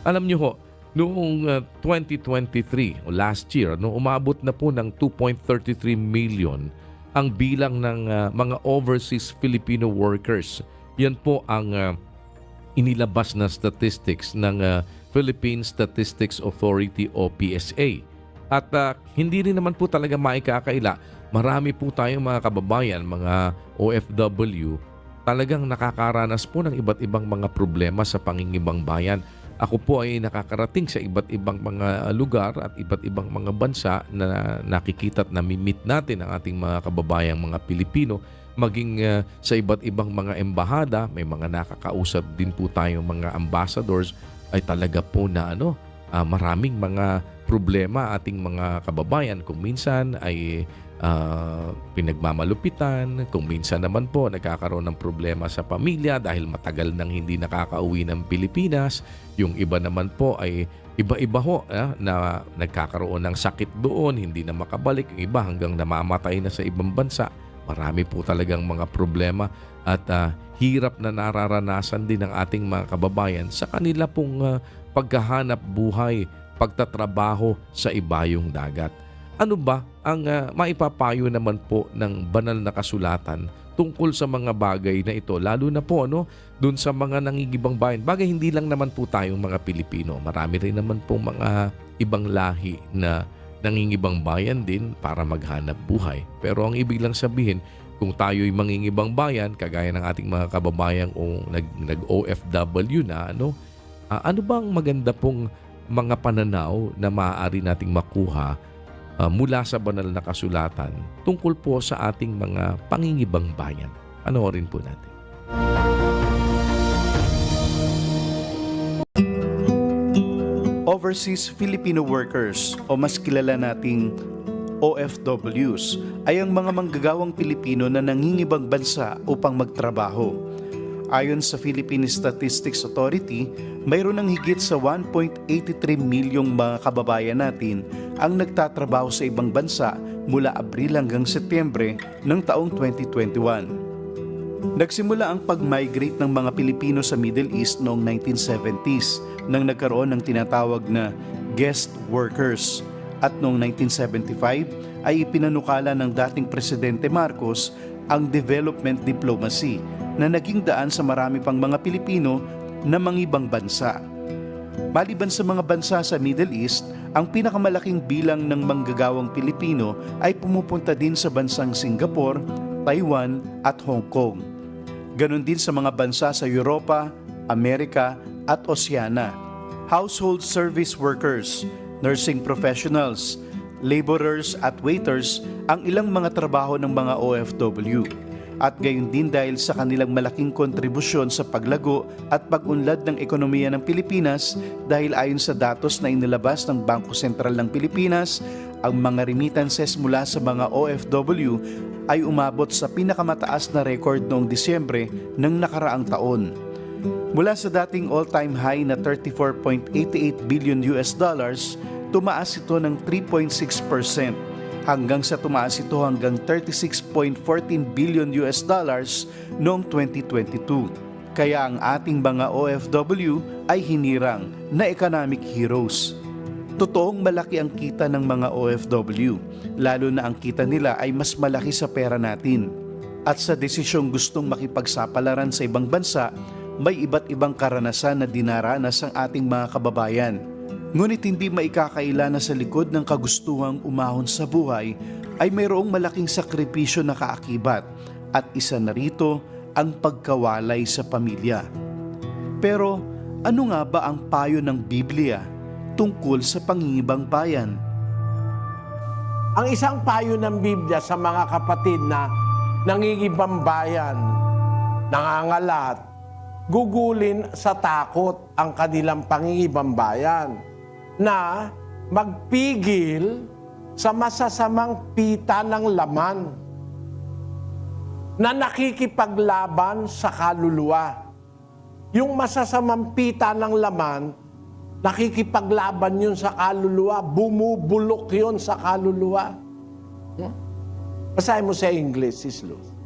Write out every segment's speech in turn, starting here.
Alam niyo ho, noong uh, 2023 o last year, no, umabot na po ng 2.33 million ang bilang ng uh, mga overseas Filipino workers. Yan po ang uh, inilabas na statistics ng uh, Philippine Statistics Authority o PSA. At uh, hindi rin naman po talaga maikakaila, marami po tayong mga kababayan, mga OFW, talagang nakakaranas po ng iba't ibang mga problema sa pangingibang bayan. Ako po ay nakakarating sa iba't ibang mga lugar at iba't ibang mga bansa na nakikita at namimit natin ang ating mga kababayang mga Pilipino. Maging uh, sa iba't ibang mga embahada, may mga nakakausap din po tayong mga ambassadors ay talaga po na ano, ah, maraming mga problema ating mga kababayan. Kung minsan ay ah, pinagmamalupitan, kung minsan naman po nagkakaroon ng problema sa pamilya dahil matagal nang hindi nakakauwi ng Pilipinas. Yung iba naman po ay iba-iba ho ah, na nagkakaroon ng sakit doon, hindi na makabalik. Yung iba hanggang namamatay na sa ibang bansa. Marami po talagang mga problema at ah, hirap na nararanasan din ng ating mga kababayan sa kanila pong ah, paghahanap buhay, pagtatrabaho sa ibayong dagat. Ano ba ang ah, maipapayo naman po ng banal na kasulatan tungkol sa mga bagay na ito lalo na po ano doon sa mga nangigibang bayan. Bagay hindi lang naman po tayong mga Pilipino. Marami rin naman po mga ibang lahi na nangingibang bayan din para maghanap buhay. Pero ang ibig lang sabihin, kung tayo'y mangingibang bayan, kagaya ng ating mga kababayan o nag, nag-OFW na, ano, ah, ano bang maganda pong mga pananaw na maaari nating makuha ah, mula sa banal na kasulatan tungkol po sa ating mga pangingibang bayan? Panoorin po natin. Overseas Filipino Workers o mas kilala nating OFWs ay ang mga manggagawang Pilipino na nangingibang bansa upang magtrabaho. Ayon sa Philippine Statistics Authority, mayroon ng higit sa 1.83 milyong mga kababayan natin ang nagtatrabaho sa ibang bansa mula Abril hanggang Setyembre ng taong 2021. Nagsimula ang pag-migrate ng mga Pilipino sa Middle East noong 1970s nang nagkaroon ng tinatawag na guest workers. At noong 1975 ay ipinanukala ng dating Presidente Marcos ang development diplomacy na naging daan sa marami pang mga Pilipino na mangibang bansa. Maliban sa mga bansa sa Middle East, ang pinakamalaking bilang ng manggagawang Pilipino ay pumupunta din sa bansang Singapore, Taiwan at Hong Kong. Ganon din sa mga bansa sa Europa, Amerika at Oceania. Household service workers, nursing professionals, laborers at waiters ang ilang mga trabaho ng mga OFW. At gayon din dahil sa kanilang malaking kontribusyon sa paglago at pag-unlad ng ekonomiya ng Pilipinas dahil ayon sa datos na inilabas ng Bangko Sentral ng Pilipinas, ang mga remittances mula sa mga OFW ay umabot sa pinakamataas na record noong Disyembre ng nakaraang taon. Mula sa dating all-time high na 34.88 billion US dollars, tumaas ito ng 3.6% hanggang sa tumaas ito hanggang 36.14 billion US dollars noong 2022. Kaya ang ating mga OFW ay hinirang na economic heroes. Totoong malaki ang kita ng mga OFW, lalo na ang kita nila ay mas malaki sa pera natin. At sa desisyong gustong makipagsapalaran sa ibang bansa, may iba't ibang karanasan na dinaranas ang ating mga kababayan. Ngunit hindi maikakaila na sa likod ng kagustuhang umahon sa buhay ay mayroong malaking sakripisyo na kaakibat at isa na rito ang pagkawalay sa pamilya. Pero ano nga ba ang payo ng Biblia tungkol sa pangingibang bayan? Ang isang payo ng Biblia sa mga kapatid na nangingibang bayan, nangangalat, gugulin sa takot ang kanilang pangingibang bayan na magpigil sa masasamang pita ng laman na nakikipaglaban sa kaluluwa. Yung masasamang pita ng laman, nakikipaglaban yun sa kaluluwa, bumubulok yun sa kaluluwa. Hmm? Basahin mo sa English, Sis Luz.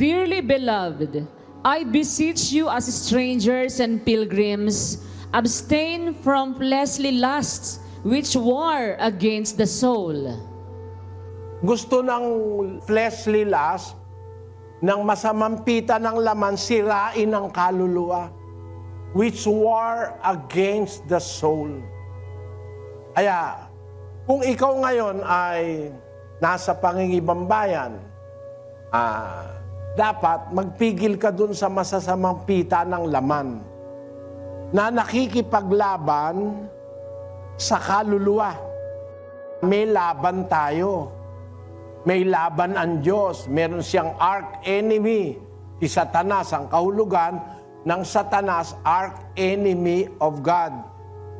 Dearly beloved, I beseech you as strangers and pilgrims Abstain from fleshly lusts which war against the soul. Gusto ng fleshly lust, ng masamang ng laman, sirain ang kaluluwa, which war against the soul. Kaya, kung ikaw ngayon ay nasa pangingibang bayan, ah, dapat magpigil ka dun sa masasamang pita ng laman na nakikipaglaban sa kaluluwa. May laban tayo. May laban ang Diyos. Meron siyang arch-enemy. Si Satanas, ang kahulugan ng Satanas, arch-enemy of God.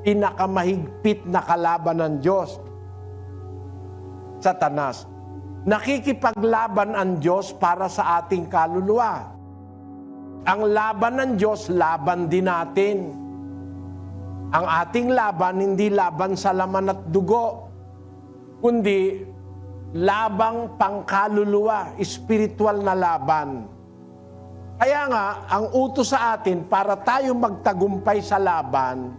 Pinakamahigpit na kalaban ng Diyos. Satanas. Nakikipaglaban ang Diyos para sa ating kaluluwa. Ang laban ng Diyos, laban din natin. Ang ating laban, hindi laban sa laman at dugo, kundi labang pangkaluluwa, spiritual na laban. Kaya nga, ang utos sa atin, para tayo magtagumpay sa laban,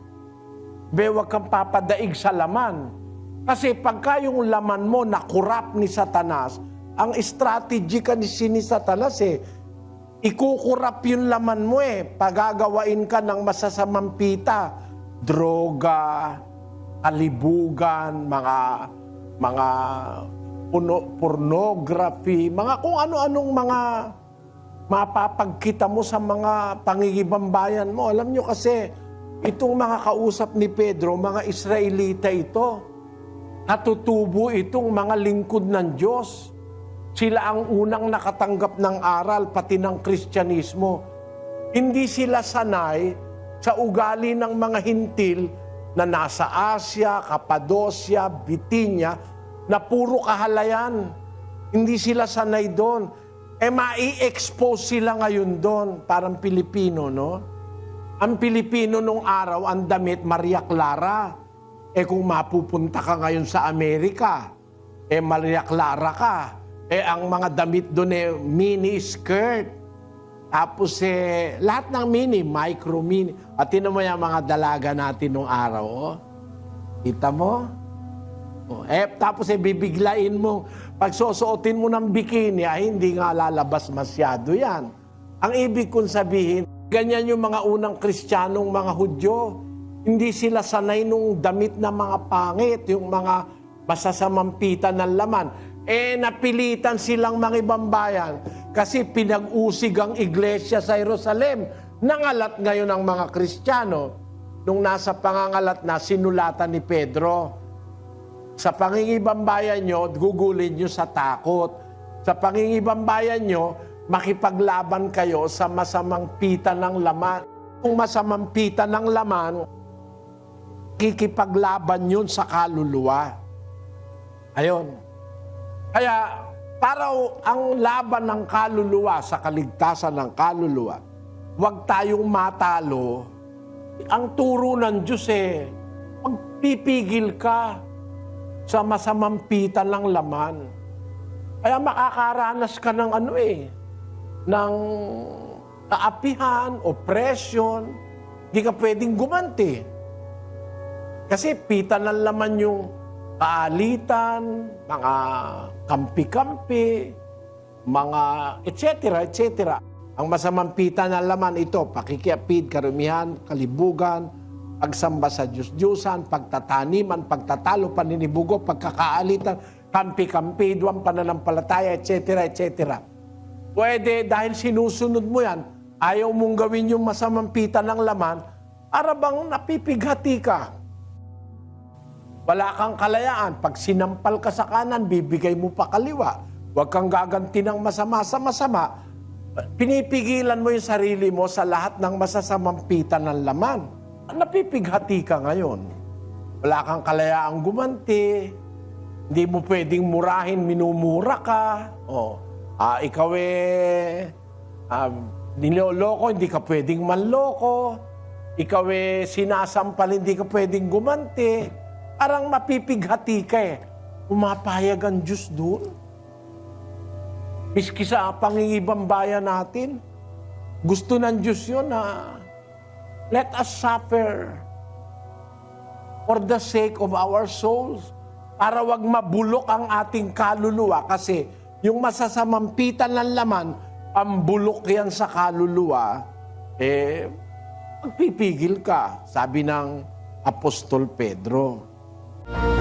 be, kang papadaig sa laman. Kasi pagka yung laman mo nakurap ni Satanas, ang strategy ka ni sini Satanas eh, ikukurap yung laman mo eh, pagagawain ka ng masasamang pita, droga, kalibugan, mga mga puno, pornography, mga kung ano-anong mga mapapagkita mo sa mga pangigibambayan mo. Alam nyo kasi, itong mga kausap ni Pedro, mga Israelita ito, natutubo itong mga lingkod ng Diyos. Sila ang unang nakatanggap ng aral, pati ng Kristyanismo. Hindi sila sanay sa ugali ng mga hintil na nasa Asya, Kapadosia, Bitinya, na puro kahalayan. Hindi sila sanay doon. Eh, mai-expose sila ngayon doon, parang Pilipino, no? Ang Pilipino nung araw, ang damit Maria Clara. Eh kung mapupunta ka ngayon sa Amerika, eh Maria Clara ka. Eh ang mga damit doon eh mini skirt. Tapos eh, lahat ng mini, micro mini. At tinan mo yung mga dalaga natin nung araw, oh. Kita mo? Oh, eh, tapos eh, bibiglain mo. Pag susuotin mo ng bikini, ay hindi nga lalabas masyado yan. Ang ibig kong sabihin, ganyan yung mga unang kristyanong mga Hudyo. Hindi sila sanay nung damit na mga pangit, yung mga masasamang pita ng laman. Eh, napilitan silang mga ibang bayan kasi pinag-usig ang iglesia sa Jerusalem. Nangalat ngayon ang mga Kristiyano nung nasa pangangalat na sinulatan ni Pedro. Sa pangingibang bayan nyo, gugulin nyo sa takot. Sa pangingibang bayan nyo, makipaglaban kayo sa masamang pita ng laman. Kung masamang pita ng laman, kikipaglaban yun sa kaluluwa. Ayon. Kaya, para ang laban ng kaluluwa sa kaligtasan ng kaluluwa, huwag tayong matalo. Ang turo ng Diyos eh, magpipigil ka sa masamang pita ng laman. Kaya makakaranas ka ng ano eh, ng kaapihan, oppression, di ka pwedeng gumanti. Kasi pita ng laman yung kaalitan, mga kampi-kampi, mga etc. etc. Ang masamang pita ng laman ito, pakikiapid, karumihan, kalibugan, pagsamba sa Diyos-Diyosan, pagtataniman, pagtatalo, paninibugo, pagkakaalitan, kampi-kampi, duwang pananampalataya, etc. etc. Pwede dahil sinusunod mo yan, ayaw mong gawin yung masamang pita ng laman, para bang napipighati ka. Wala kang kalayaan. Pag sinampal ka sa kanan, bibigay mo pa kaliwa. Huwag kang gaganti ng masama sa masama. Pinipigilan mo yung sarili mo sa lahat ng masasamang pita ng laman. Napipighati ka ngayon. Wala kang kalayaang gumanti. Hindi mo pwedeng murahin, minumura ka. O, ah, ikaw eh, ah, niloloko, hindi ka pwedeng manloko. Ikaw eh, sinasampal, hindi ka pwedeng gumanti. Parang mapipighati ka eh. Pumapayag ang Diyos doon. Miski sa pangingibang bayan natin, gusto ng Diyos yun na let us suffer for the sake of our souls. Para wag mabulok ang ating kaluluwa kasi yung masasamampitan ng laman, pambulok yan sa kaluluwa, eh, magpipigil ka, sabi ng Apostol Pedro. you.